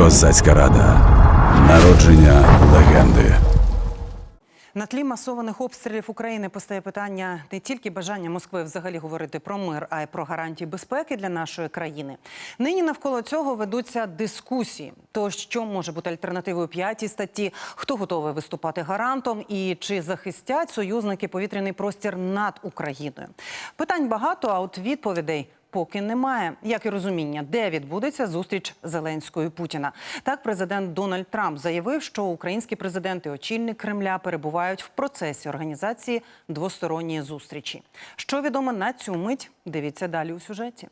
Козацька рада. Народження легенди. На тлі масованих обстрілів України постає питання не тільки бажання Москви взагалі говорити про мир, а й про гарантії безпеки для нашої країни. Нині навколо цього ведуться дискусії. То що може бути альтернативою п'ятій статті, хто готовий виступати гарантом, і чи захистять союзники повітряний простір над Україною? Питань багато, а от відповідей. Поки немає, як і розуміння, де відбудеться зустріч Зеленського і Путіна. Так, президент Дональд Трамп заявив, що українські президенти, очільник Кремля перебувають в процесі організації двосторонньої зустрічі. Що відомо на цю мить? Дивіться далі у сюжеті.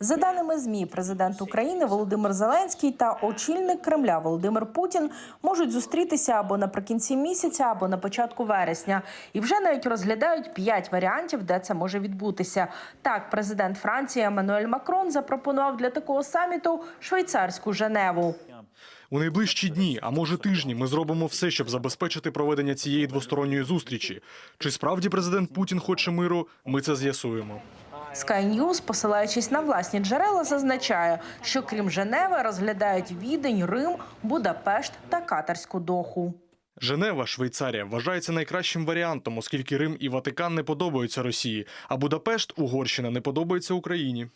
За даними ЗМІ, президент України Володимир Зеленський та очільник Кремля Володимир Путін можуть зустрітися або наприкінці місяця, або на початку вересня. І вже навіть розглядають п'ять варіантів, де це може відбутися. Так, президент Франції Еммануель Макрон запропонував для такого саміту швейцарську Женеву. У найближчі дні, а може тижні, ми зробимо все, щоб забезпечити проведення цієї двосторонньої зустрічі. Чи справді президент Путін хоче миру? Ми це з'ясуємо. Sky News, посилаючись на власні джерела, зазначає, що крім Женеви розглядають Відень, Рим, Будапешт та Катарську доху. Женева, Швейцарія, вважається найкращим варіантом, оскільки Рим і Ватикан не подобаються Росії, а Будапешт, Угорщина, не подобається Україні.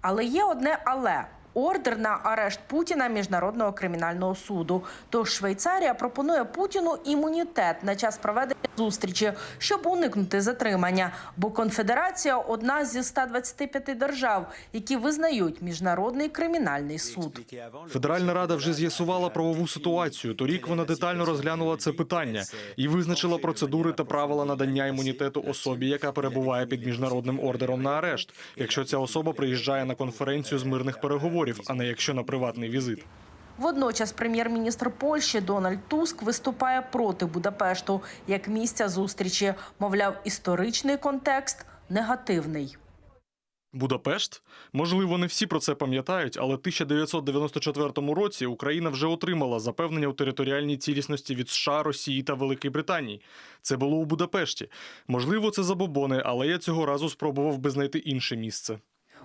Але є одне але. Ордер на арешт Путіна міжнародного кримінального суду. Тож Швейцарія пропонує Путіну імунітет на час проведення зустрічі, щоб уникнути затримання. Бо конфедерація одна зі 125 держав, які визнають міжнародний кримінальний суд. Федеральна рада вже з'ясувала правову ситуацію. Торік вона детально розглянула це питання і визначила процедури та правила надання імунітету особі, яка перебуває під міжнародним ордером на арешт, якщо ця особа приїжджає на конференцію з мирних переговорів, а не якщо на приватний візит. Водночас прем'єр-міністр Польщі Дональд Туск виступає проти Будапешту як місця зустрічі. Мовляв, історичний контекст негативний. Будапешт? Можливо, не всі про це пам'ятають, але 1994 році Україна вже отримала запевнення у територіальній цілісності від США, Росії та Великої Британії. Це було у Будапешті. Можливо, це забобони, але я цього разу спробував би знайти інше місце.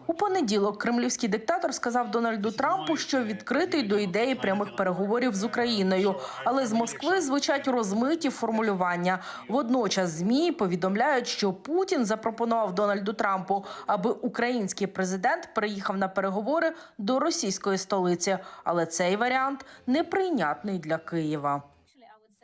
У понеділок кремлівський диктатор сказав Дональду Трампу, що відкритий до ідеї прямих переговорів з Україною, але з Москви звучать розмиті формулювання. Водночас змі повідомляють, що Путін запропонував Дональду Трампу, аби український президент приїхав на переговори до російської столиці. Але цей варіант неприйнятний для Києва.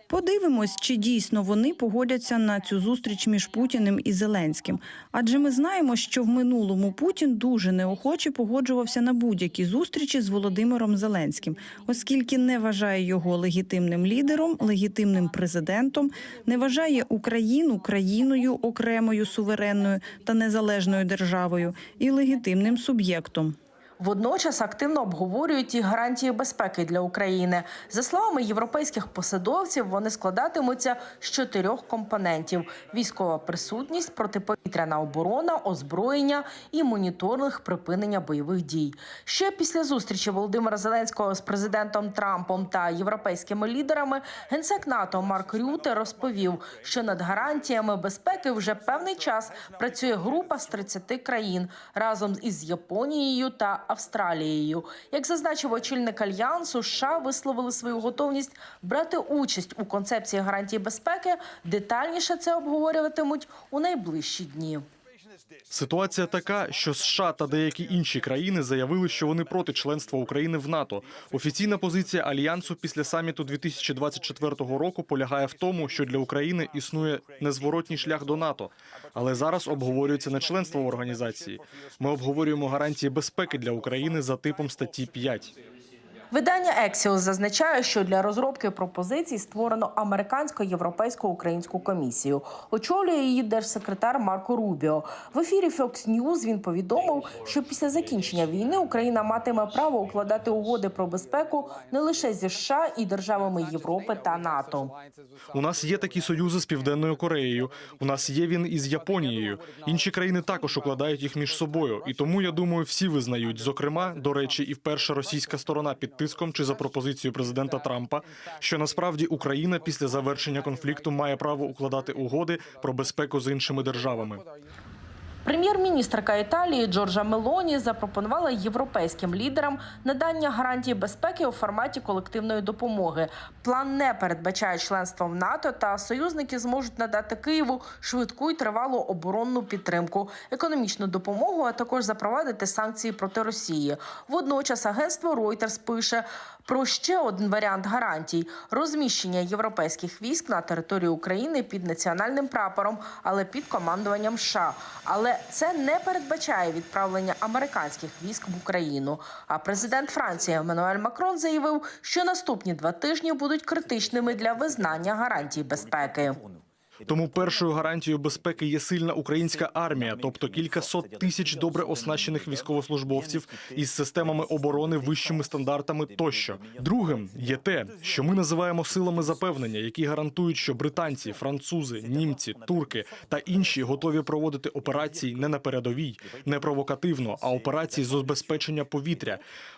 Подивимось, чи дійсно вони погодяться на цю зустріч між Путіним і Зеленським. Адже ми знаємо, що в минулому Путін дуже неохоче погоджувався на будь-які зустрічі з Володимиром Зеленським, оскільки не вважає його легітимним лідером, легітимним президентом, не вважає Україну країною окремою суверенною та незалежною державою і легітимним суб'єктом. Водночас активно обговорюють і гарантії безпеки для України. За словами європейських посадовців, вони складатимуться з чотирьох компонентів: військова присутність, протиповітряна оборона, озброєння і моніторинг припинення бойових дій. Ще після зустрічі Володимира Зеленського з президентом Трампом та європейськими лідерами генсек НАТО Марк Рюте розповів, що над гарантіями безпеки вже певний час працює група з 30 країн разом із Японією та Австралією. Як зазначив очільник альянсу, США висловили свою готовність брати участь у концепції гарантій безпеки. Детальніше це обговорюватимуть у найближчі дні. Ситуація така, що США та деякі інші країни заявили, що вони проти членства України в НАТО. Офіційна позиція альянсу після саміту 2024 року полягає в тому, що для України існує незворотній шлях до НАТО, але зараз обговорюється не членство в організації. Ми обговорюємо гарантії безпеки для України за типом статті 5. Видання Axios зазначає, що для розробки пропозицій створено американсько-європейську українську комісію. Очолює її держсекретар Марко Рубіо. В ефірі Fox News він повідомив, що після закінчення війни Україна матиме право укладати угоди про безпеку не лише зі США і державами Європи та НАТО. У нас є такі союзи з Південною Кореєю. У нас є він із Японією. Інші країни також укладають їх між собою. І тому я думаю, всі визнають. Зокрема, до речі, і вперше російська сторона під тиском чи за пропозицією президента Трампа, що насправді Україна після завершення конфлікту має право укладати угоди про безпеку з іншими державами. Прем'єр-міністрка Італії Джорджа Мелоні запропонувала європейським лідерам надання гарантії безпеки у форматі колективної допомоги. План не передбачає членство в НАТО, та союзники зможуть надати Києву швидку і тривалу оборонну підтримку, економічну допомогу, а також запровадити санкції проти Росії. Водночас агентство Reuters пише про ще один варіант гарантій розміщення європейських військ на території України під національним прапором, але під командуванням США. Але це не передбачає відправлення американських військ в Україну. А президент Франції Еммануель Макрон заявив, що наступні два тижні будуть критичними для визнання гарантій безпеки. Тому першою гарантією безпеки є сильна українська армія, тобто кілька сот тисяч добре оснащених військовослужбовців із системами оборони, вищими стандартами тощо. Другим є те, що ми називаємо силами запевнення, які гарантують, що британці, французи, німці, турки та інші готові проводити операції не на передовій, не провокативно, а операції з забезпечення повітря,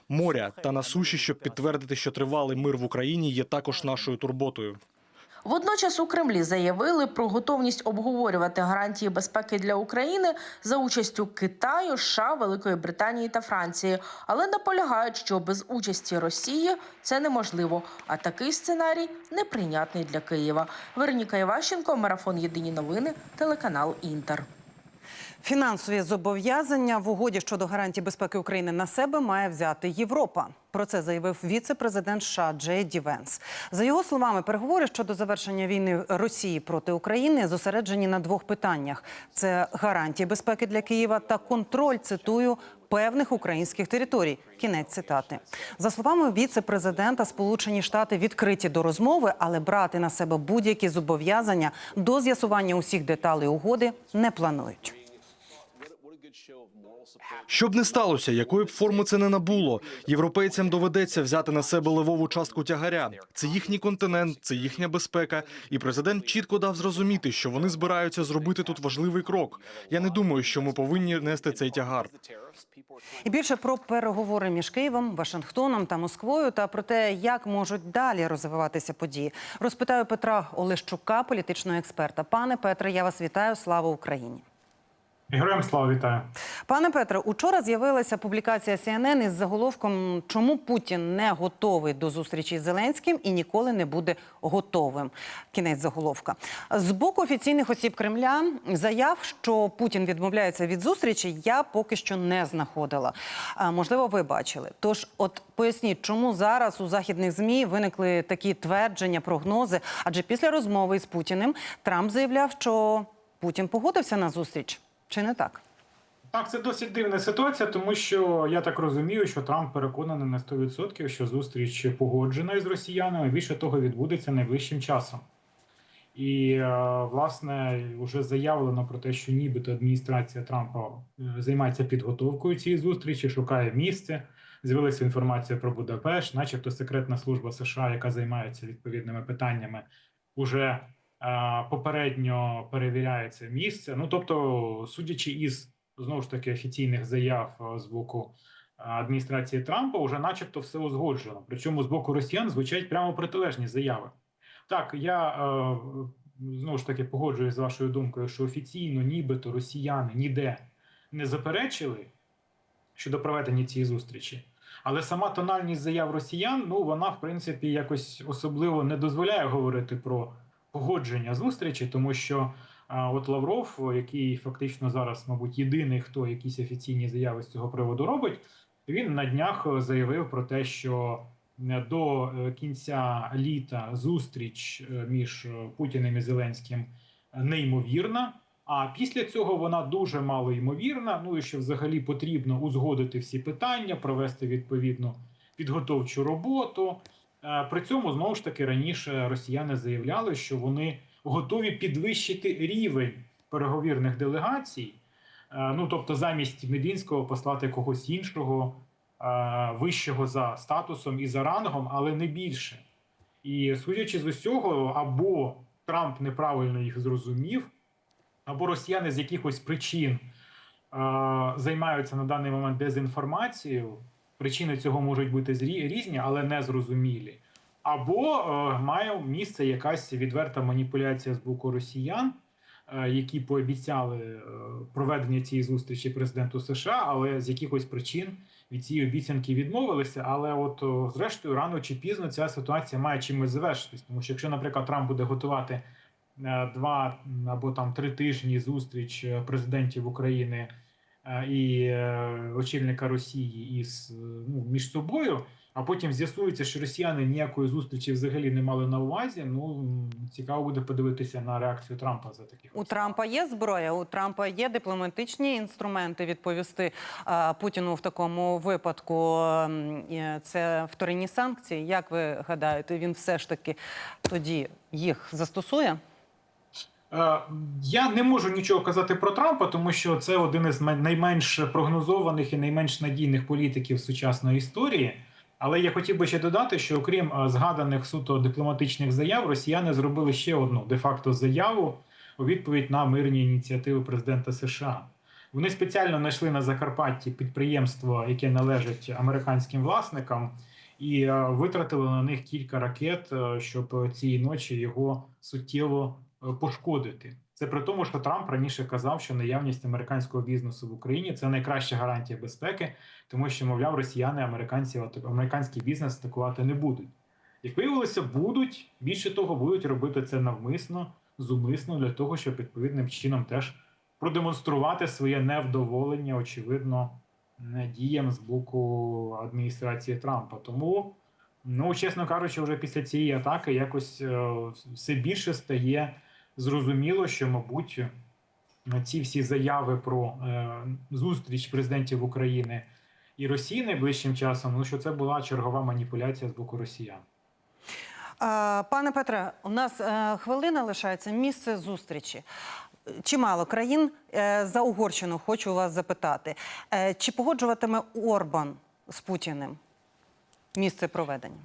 моря та на суші, щоб підтвердити, що тривалий мир в Україні є також нашою турботою. Водночас у Кремлі заявили про готовність обговорювати гарантії безпеки для України за участю Китаю, США, Великої Британії та Франції, але наполягають, що без участі Росії це неможливо. А такий сценарій неприйнятний для Києва. Вероніка Іващенко, марафон Єдині новини, телеканал Інтер. Фінансові зобов'язання в угоді щодо гарантій безпеки України на себе має взяти Європа. Про це заявив віце-президент США Джей Ді. За його словами, переговори щодо завершення війни Росії проти України зосереджені на двох питаннях: це гарантії безпеки для Києва та контроль. Цитую. Певних українських територій кінець цитати за словами віце-президента, Сполучені Штати відкриті до розмови, але брати на себе будь-які зобов'язання до з'ясування усіх деталей угоди не планують. Щоб не сталося, якої б форми це не набуло, європейцям доведеться взяти на себе левову частку тягаря. Це їхній континент, це їхня безпека. І президент чітко дав зрозуміти, що вони збираються зробити тут важливий крок. Я не думаю, що ми повинні нести цей тягар. І більше про переговори між Києвом, Вашингтоном та Москвою та про те, як можуть далі розвиватися події, розпитаю Петра Олещука, політичного експерта. Пане Петре, я вас вітаю. Слава Україні. Героям слава вітаю. Пане Петре, учора з'явилася публікація CNN із заголовком Чому Путін не готовий до зустрічі з Зеленським і ніколи не буде готовим. Кінець заголовка. З боку офіційних осіб Кремля заяв, що Путін відмовляється від зустрічі, я поки що не знаходила. Можливо, ви бачили. Тож, от поясніть, чому зараз у західних змі виникли такі твердження, прогнози? Адже після розмови з Путіним Трамп заявляв, що Путін погодився на зустріч. Чи не так? Так, це досить дивна ситуація, тому що я так розумію, що Трамп переконаний на 100%, що зустріч погоджена із росіянами. Більше того, відбудеться найближчим часом. І е, власне вже заявлено про те, що нібито адміністрація Трампа е, займається підготовкою цієї зустрічі, шукає місце. З'явилася інформація про Будапешт, начебто секретна служба США, яка займається відповідними питаннями, уже попередньо перевіряє це місце. Ну тобто, судячи із знову ж таки офіційних заяв з боку адміністрації Трампа, вже начебто все узгоджено. Причому з боку росіян звучать прямо протилежні заяви. Так, я знову ж таки погоджуюсь з вашою думкою, що офіційно, нібито росіяни ніде не заперечили щодо проведення цієї зустрічі. Але сама тональність заяв росіян, ну вона в принципі якось особливо не дозволяє говорити про погодження зустрічі, тому що от Лавров, який фактично зараз, мабуть, єдиний, хто якісь офіційні заяви з цього приводу робить, він на днях заявив про те, що е, до е, кінця літа зустріч е, між Путіним і Зеленським неймовірна. А після цього вона дуже мало ймовірна. Ну і що взагалі потрібно узгодити всі питання, провести відповідну підготовчу роботу. Е, При цьому знову ж таки раніше росіяни заявляли, що вони готові підвищити рівень переговірних делегацій. Е, Ну тобто, замість Мединського послати когось іншого, е, вищого за статусом і за рангом, але не більше. І судячи з усього, або Трамп неправильно їх зрозумів, або росіяни з якихось причин займаються на даний момент дезінформацією. Причини цього можуть бути різні, але не зрозумілі. Або е, має місце якась відверта маніпуляція з боку росіян, е, які пообіцяли е, проведення цієї зустрічі президенту США, але з якихось причин від цієї обіцянки відмовилися. Але, от о, зрештою, рано чи пізно ця ситуація має чимось завершитись. Тому що якщо, наприклад, Трамп буде готувати е, два або там три тижні зустріч е, президентів України і е, очільника Росії із ну, між собою. А потім з'ясується, що росіяни ніякої зустрічі взагалі не мали на увазі. Ну цікаво буде подивитися на реакцію Трампа за таких У. Трампа є зброя, у Трампа є дипломатичні інструменти відповісти а, Путіну в такому випадку. Е, Це вторинні санкції. Як ви гадаєте, він все ж таки тоді їх застосує? Е, Я не можу нічого казати про Трампа, тому що це один із найменш прогнозованих і найменш надійних політиків сучасної історії. Але я хотів би ще додати, що окрім е, згаданих суто дипломатичних заяв, росіяни зробили ще одну де-факто заяву у відповідь на мирні ініціативи президента США. Вони спеціально знайшли на Закарпатті підприємство, яке належить американським власникам, і е, витратили на них кілька ракет, щоб цієї ночі його суттєво пошкодити. Це при тому, що Трамп раніше казав, що наявність американського бізнесу в Україні це найкраща гарантія безпеки, тому що, мовляв, росіяни американців ата- американський бізнес атакувати не будуть. Як виявилося, будуть більше того, будуть робити це навмисно, зумисно для того, щоб відповідним чином теж продемонструвати своє невдоволення, очевидно, не діям з боку адміністрації Трампа. Тому, ну чесно кажучи, вже після цієї атаки якось е, все більше стає зрозуміло, що, мабуть, ці всі заяви про е, зустріч президентів України і Росії найближчим часом, ну що це була чергова маніпуляція з боку росіян. Пане Петре, у нас е, хвилина лишається місце зустрічі. Чимало країн Е, за Угорщину хочу вас запитати. Чи погоджуватиме Орбан з Путіним місце проведення?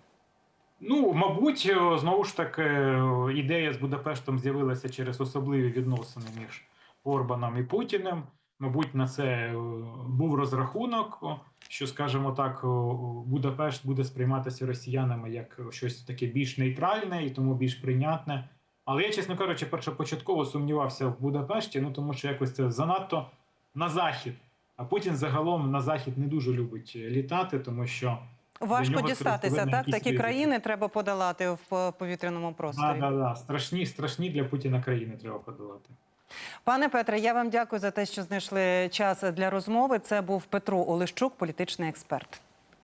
Ну, мабуть, е, знову ж таки, е, ідея з Будапештом з'явилася через особливі відносини між Орбаном і Путіним. Мабуть, на це е, був розрахунок, що, скажімо так, Будапешт буде сприйматися росіянами як щось таке більш нейтральне і тому більш прийнятне. Але я, чесно кажучи, першопочатково сумнівався в Будапешті, ну тому що якось це занадто на захід. А Путін загалом на захід не дуже любить літати, тому що Важко дістатися, так? Такі ризики. країни треба подолати в повітряному просторі. Да, да, да. Страшні, страшні для Путіна країни треба подолати. Пане Петре, я вам дякую за те, що знайшли час для розмови. Це був Петро Олещук, політичний експерт.